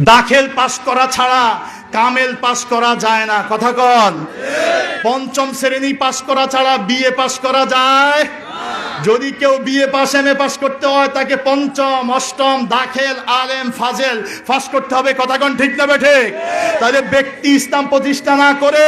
দাখিল পাশ করা ছাড়া কামেল পাশ করা যায় না। কথা কন। পঞ্চম শ্রেণি পাশ করা ছাড়া বিএ পাশ করা যায়? যদি কেউ BA pass, M A pass করতে হয়, তাকে পঞ্চম, অষ্টম, দাখেল, আলেম, ফাজেল পাস করতে হবে। কথা কন ঠিক না ঠিক তাহলে ব্যক্তি ইসলাম প্রতিষ্ঠা না করে,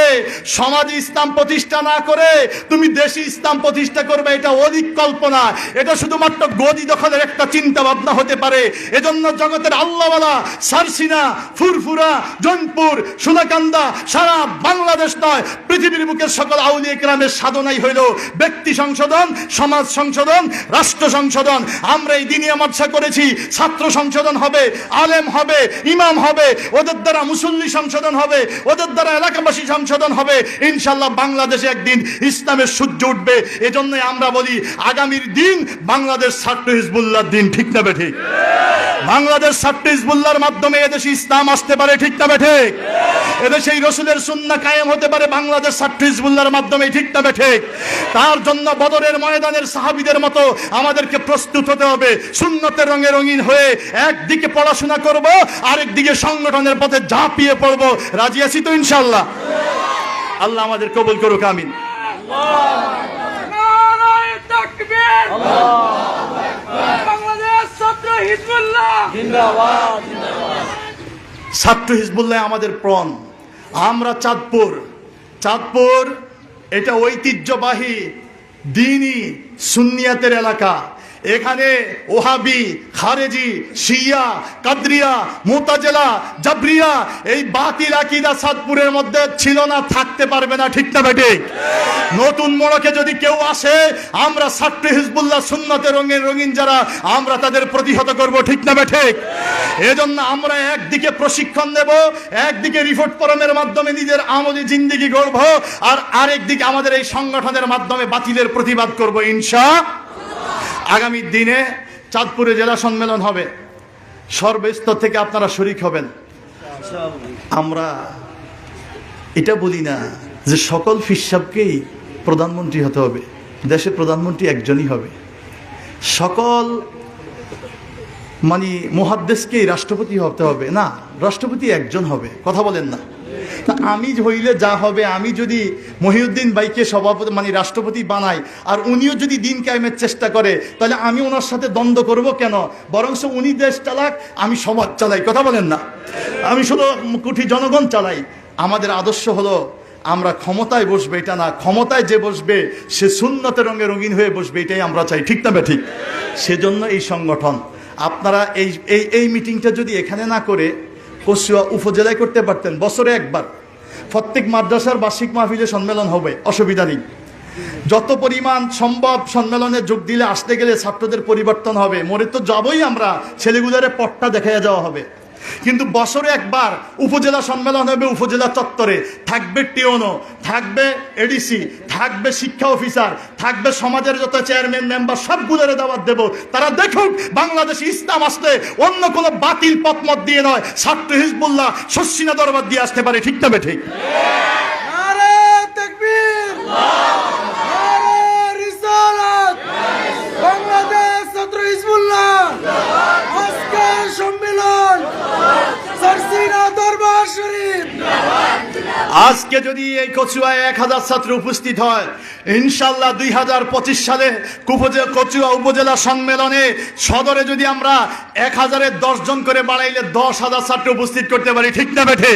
সমাজ ইসলাম প্রতিষ্ঠা না করে, তুমি দেশি ইসলাম প্রতিষ্ঠা করবে, এটা অধিক কল্পনা এটা শুধুমাত্র গদি দখলের একটা চিন্তা ভাবনা হতে পারে। এজন্য জগতের আল্লাহওয়ালা সারসিনা, ফুরফুরা, জনপুর, সোনাকান্দা, সারা বাংলাদেশ নয়, পৃথিবীর বুকের সকল আউলি একরামের সাধনাই হইল ব্যক্তি সংশোধন, সমাজ সংশোধন, রাষ্ট্র সংশোধন। আমরা এই দিনই মার্চা করেছি, ছাত্র সংশোধন হবে, আলেম হবে, ইমাম হবে, ওদের দ্বারা মুসল্লি সংশোধন হবে, ওদের দ্বারা এলাকাবাসী সংশোধন হবে। ইনশাল্লাহ বাংলাদেশে একদিন ইসলামের সূর্য উঠবে। এজন্য আমরা বলি, আগামীর দিন বাংলাদেশ ছাত্র হিজবুল্লার দিন, ঠিক না ঠিক? বাংলাদেশ ছাত্র হিজবুল্লাহর মাধ্যমে এদেশে ইসলাম আসতে পারে ঠিক না ঠিক? এদেশে এই রসুলের সুন্না কায়েম হতে পারে বাংলাদেশ ছাত্র হিজবুল্লাহর মাধ্যমে ঠিক না ঠিক? তার জন্য বদরের ময়দানের সাহাবিদের মতো আমাদেরকে প্রস্তুত হতে হবে। সুন্নতের রঙে রঙিন হয়ে একদিকে পড়াশোনা করব আরেকদিকে সংগঠনের পথে ঝাঁপিয়ে পড়ব। রাজি আছি তো ইনশাল্লাহ আল্লাহ আমাদের কবুল করুক আমিন। নারায়ে তাকবীর বাংলাদেশ ছাত্র হিজবুল্লাহ ছাত্র হিজবুল্লাহ আমাদের প্রণ। আমরা চাঁদপুর। চাঁদপুর এটা ঐতিহ্যবাহী দিনই সুন্নিয়াতের এলাকা। এখানে ওহাবি, খারেজি, শিয়া, কাদ্রিয়া, মোতাজেলা, জাবরিয়া, এই বাতিল আকিদা সাদপুরের মধ্যে ছিল না, থাকতে পারবে না, ঠিক না বেটে নতুন মোড়কে যদি কেউ আসে, আমরা ছাত্র হিজবুল্লাহ সুন্নতে রঙের রঙিন যারা, আমরা তাদের প্রতিহত করব, ঠিক না বেঠে এজন্য আমরা একদিকে প্রশিক্ষণ দেব একদিকে রিপোর্ট ফরমের মাধ্যমে নিজের আমলি জিন্দিগি গড়ব, আর আরেকদিকে আমাদের এই সংগঠনের মাধ্যমে বাতিলের প্রতিবাদ করব, ইনশা আগামী দিনে চাঁদপুরে জেলা সম্মেলন হবে। সর্বস্তর থেকে আপনারা শরিক হবেন। আমরা এটা বলি না যে সকল ফিসাবকেই প্রধানমন্ত্রী হতে হবে। দেশে প্রধানমন্ত্রী একজনই হবে। সকল মানে মহাদ্দেশকেই রাষ্ট্রপতি হতে হবে। না, রাষ্ট্রপতি একজন হবে। কথা বলেন না। আমি হইলে যা হবে, আমি যদি মহিউদ্দিন বাইকে সভাপতি মানে রাষ্ট্রপতি বানাই, আর উনিও যদি দিন কায়েমের চেষ্টা করে, তাহলে আমি ওনার সাথে দ্বন্দ্ব করব কেন? বরংস উনি দেশ চালাক, আমি সমাজ চালাই। কথা বলেন না। আমি শুধু কুঠি জনগণ চালাই। আমাদের আদর্শ হলো, আমরা ক্ষমতায় বসবে, এটা না, ক্ষমতায় যে বসবে, সে শূন্যতে রঙে রঙিন হয়ে বসবে, এটাই আমরা চাই। ঠিক না ঠিক সেজন্য এই সংগঠন। আপনারা এই এই মিটিংটা যদি এখানে না করে কসুয়া উপজেলায় করতে পারতেন, বছরে একবার। প্রত্যেক মাদ্রাসার বার্ষিক মাহফিলে সম্মেলন হবে, অসুবিধা নেই। যত পরিমাণ সম্ভব সম্মেলনে যোগ দিলে আসতে গেলে ছাত্রদের পরিবর্তন হবে। মরে তো যাবই আমরা, ছেলেগুলোরে পট্টা দেখাইয়া যাওয়া হবে। কিন্তু বছরে একবার উপজেলা সম্মেলন হবে উপজেলা চত্বরে। থাকবে টিওনো, থাকবে এডিসি, থাকবে শিক্ষা অফিসার, থাকবে সমাজের যত চেয়ারম্যান, মেম্বার, সবগুলোরে দাওয়াত দেব। তারা দেখুক বাংলাদেশ ইসলাম আসলে অন্য কোনো বাতিল পথমত দিয়ে নয়। ছাত্র হিজবুল্লাহ শস্যিনা দরবার দিয়ে আসতে পারে, ঠিক না ঠিক নারায়ে তাকবীর নারায়ে রিসালাত বাংলাদেশ ছাত্র হিজবুল্লাহ আজকের সম্মেলন সারসিনা দরবার শরীফ আজকে যদি এই কচুয়ায় এক হাজার ছাত্র উপস্থিত হয়, ইনশাল্লাহ দুই হাজার পঁচিশ সালে কচুয়া উপজেলা সম্মেলনে সদরে যদি আমরা এক হাজারের দশজন করে বাড়াইলে দশ হাজার ছাত্র উপস্থিত করতে পারি, ঠিক না বেঠে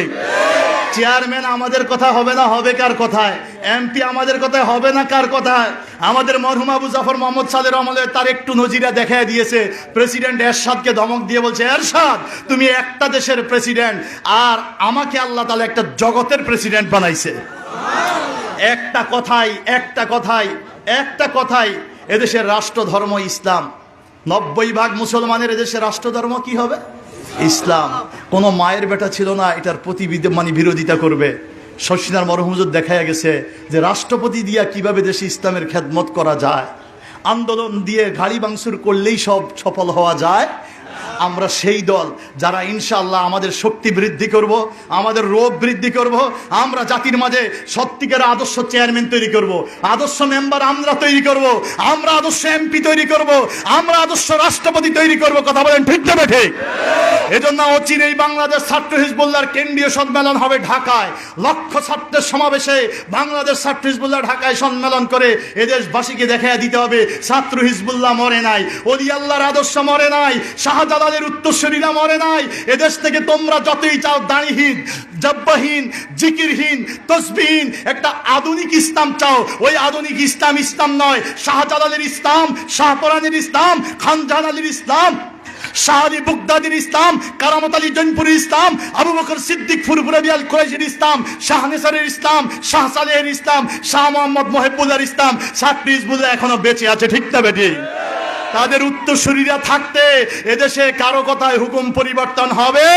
চেয়ারম্যান আমাদের কথা হবে না, হবে কার কথায়? এমপি আমাদের কথায় হবে না, কার কথায়? আমাদের মরহুম আবু জাফর মোহাম্মদ সালের আমলে তার একটু নজিরা দেখায় দিয়েছে। প্রেসিডেন্ট এরশাদকে ধমক দিয়ে বলছে, এরশাদ, তুমি একটা দেশের প্রেসিডেন্ট আর আমাকে আল্লাহ তালা একটা জগতের প্রেসিডেন্ট বানাইছে। একটা কথাই একটা কথাই একটা কথাই এদেশের রাষ্ট্র ধর্ম ইসলাম। নব্বই ভাগ মুসলমানের এদেশের রাষ্ট্র ধর্ম কি হবে? ইসলাম। কোনো মায়ের বেটা ছিল না, এটার প্রতি মানে বিরোধিতা করবে। শশিনার মরহমজুর দেখা গেছে যে রাষ্ট্রপতি দিয়া কীভাবে দেশে ইসলামের খেদমত করা যায়। আন্দোলন দিয়ে গাড়ি বাংসুর করলেই সব সফল হওয়া যায়। আমরা সেই দল যারা ইনশাল্লাহ আমাদের শক্তি বৃদ্ধি করব, আমাদের রোগ বৃদ্ধি করব, আমরা জাতির মাঝে সত্যিকার আদর্শ চেয়ারম্যান তৈরি করব, আদর্শ মেম্বার আমরা তৈরি করব, আমরা আদর্শ এমপি তৈরি করব, আমরা আদর্শ রাষ্ট্রপতি তৈরি করব, কথা বলেন ঠিক না ঠিক এজন্য অচিরেই বাংলাদেশ ছাত্র হিজবুল্লাহর কেন্দ্রীয় সম্মেলন হবে ঢাকায়। লক্ষ ছাত্রের সমাবেশে বাংলাদেশ ছাত্র হিজবুল্লাহ ঢাকায় সম্মেলন করে এদেশবাসীকে দেখা দিতে হবে, ছাত্র হিজবুল্লাহ মরে নাই, অলি আল্লাহর আদর্শ মরে নাই শাহজালালের উত্তরসূরীরা মরে নাই। এদেশ থেকে তোমরা যতই চাও দাঁড়িহীন, জব্বাহীন, জিকিরহীন, তসবিহীন, একটা আধুনিক ইসলাম চাও। ওই আধুনিক ইসলাম ইসলাম নয়। শাহজালালের ইসলাম, শাহপরানের ইসলাম খানজাহান আলীর ইসলাম শাহ ইসলাম, কারামত আলী জৈনপুরের ইসলাম, আবু বকর সিদ্দিক ফুরফুরাবি আল কুরাইশের ইসলাম, শাহ ইসলাম, শাহ সালেহের ইসলাম, শাহ মোহাম্মদ ইসলাম ছাত্রী ইসবুল্লাহ এখনও বেঁচে আছে, ঠিক না বেটি? তাদের উত্তরসূরিরা থাকতে এদেশে কারও কথায় হুকুম পরিবর্তন হবে।